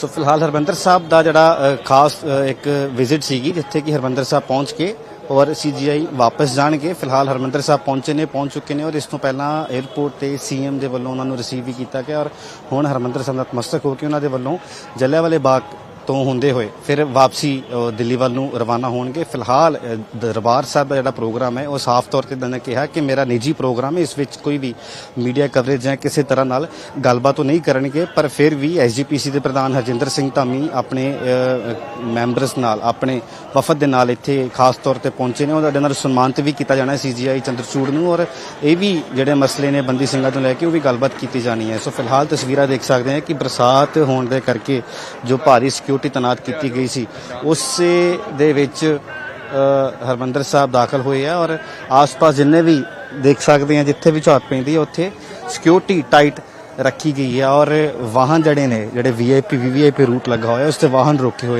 ਸੋ ਫਿਲਹਾਲ ਹਰਮੰਦਰ ਸਾਹਿਬ ਦਾ ਜਿਹੜਾ ਖਾਸ ਇੱਕ ਵਿਜ਼ਿਟ ਸੀਗੀ, ਜਿੱਥੇ ਕਿ ਹਰਮੰਦਰ ਸਾਹਿਬ ਪਹੁੰਚ ਕੇ ਔਰ ਸੀਜੀਆਈ ਵਾਪਸ ਜਾਣਗੇ। ਫਿਲਹਾਲ ਹਰਮੰਦਰ ਸਾਹਿਬ ਪਹੁੰਚੇ ਨੇ, ਪਹੁੰਚ ਚੁੱਕੇ ਨੇ ਔਰ ਇਸ ਤੋਂ ਪਹਿਲਾਂ 에ਅਰਪੋਰਟ ਤੇ ਸੀਐਮ ਦੇ ਵੱਲੋਂ ਉਹਨਾਂ ਨੂੰ ਰਿਸੀਵ ਵੀ ਕੀਤਾ ਗਿਆ ਔਰ ਹੁਣ ਹਰਮੰਦਰ ਸਾਹਿਬ ਨਤਮਸਤਕ ਹੋ ਕੇ ਉਹਨਾਂ ਦੇ ਵੱਲੋਂ ਜਲਿਆਂਵਾਲੇ ਬਾਗ ਤੋਂ ਹੁੰਦੇ ਹੋਏ ਫਿਰ ਵਾਪਸੀ ਦਿੱਲੀ ਵੱਲ ਨੂੰ ਰਵਾਨਾ ਹੋਣਗੇ। ਫਿਲਹਾਲ ਦਰਬਾਰ ਸਾਹਿਬ ਦਾ ਜਿਹੜਾ ਪ੍ਰੋਗਰਾਮ ਹੈ, ਉਹ ਸਾਫ਼ ਤੌਰ ਤੇ ਉਹਨਾਂ ਨੇ ਕਿਹਾ ਕਿ ਮੇਰਾ ਨਿੱਜੀ ਪ੍ਰੋਗਰਾਮ ਹੈ, ਇਸ ਵਿੱਚ ਕੋਈ ਵੀ ਮੀਡੀਆ ਕਵਰੇਜ ਜਾਂ ਕਿਸੇ ਤਰ੍ਹਾਂ ਨਾਲ ਗੱਲਬਾਤ ਉਹ ਨਹੀਂ ਕਰਨਗੇ। ਪਰ ਫਿਰ ਵੀ ਐਸਜੀਪੀਸੀ ਦੇ ਪ੍ਰਧਾਨ ਹਰਜਿੰਦਰ ਸਿੰਘ ਧਾਮੀ ਆਪਣੇ ਮੈਂਬਰਸ ਨਾਲ, ਆਪਣੇ ਵਫਦ ਦੇ ਨਾਲ ਇੱਥੇ ਖਾਸ ਤੌਰ ਤੇ ਪਹੁੰਚੇ ਨੇ। ਉਹਨਾਂ ਨਾਲ ਸਨਮਾਨਿਤ ਵੀ ਕੀਤਾ ਜਾਣਾ ਹੈ ਸੀਜੀਆਈ ਚੰਦਰਚੂੜ ਨੂੰ ਔਰ ਇਹ ਵੀ ਜਿਹੜੇ ਮਸਲੇ ਨੇ ਬੰਦੀ ਸਿੰਘਾਂ ਤੋਂ ਲੈ ਕੇ ਉਹ ਵੀ ਗੱਲਬਾਤ ਕੀਤੀ ਜਾਣੀ ਹੈ। ਸੋ ਫਿਲਹਾਲ ਤਸਵੀਰਾਂ ਦੇਖ ਸਕਦੇ ਹਾਂ ਕਿ ਬਰਸਾਤ ਹੋਣ ਦੇ ਕਰਕੇ ਜੋ ਭਾਰੀ ਸਿਕਿਉਰਿਟੀ ਤੈਨਾਤ ਕੀਤੀ ਗਈ ਸੀ। ਉਸੇ ਦੇ ਵਿੱਚ ਅ, ਹਰਮੰਦਰ ਸਾਹਿਬ ਦਾਖਲ ਹੋਏ ਆ ਔਰ ਆਸ-ਪਾਸ ਜਿੰਨੇ ਵੀ ਦੇਖ ਸਕਦੇ ਆ ਜਿੱਥੇ ਵੀ ਝਾਤ ਪੈਂਦੀ ਹੈ ਉੱਥੇ ਸਿਕਿਉਰਿਟੀ ਟਾਈਟ ਰੱਖੀ ਗਈ ਹੈ ਔਰ ਵਾਹਨ ਜਿਹੜੇ ਨੇ ਜਿਹੜੇ ਵੀਆਈਪੀ ਵੀਵੀਆਈਪੀ ਰੂਟ ਲੱਗਾ ਹੋਇਆ ਉਸ ਤੇ ਵਾਹਨ ਰੋਕੇ ਹੋਏ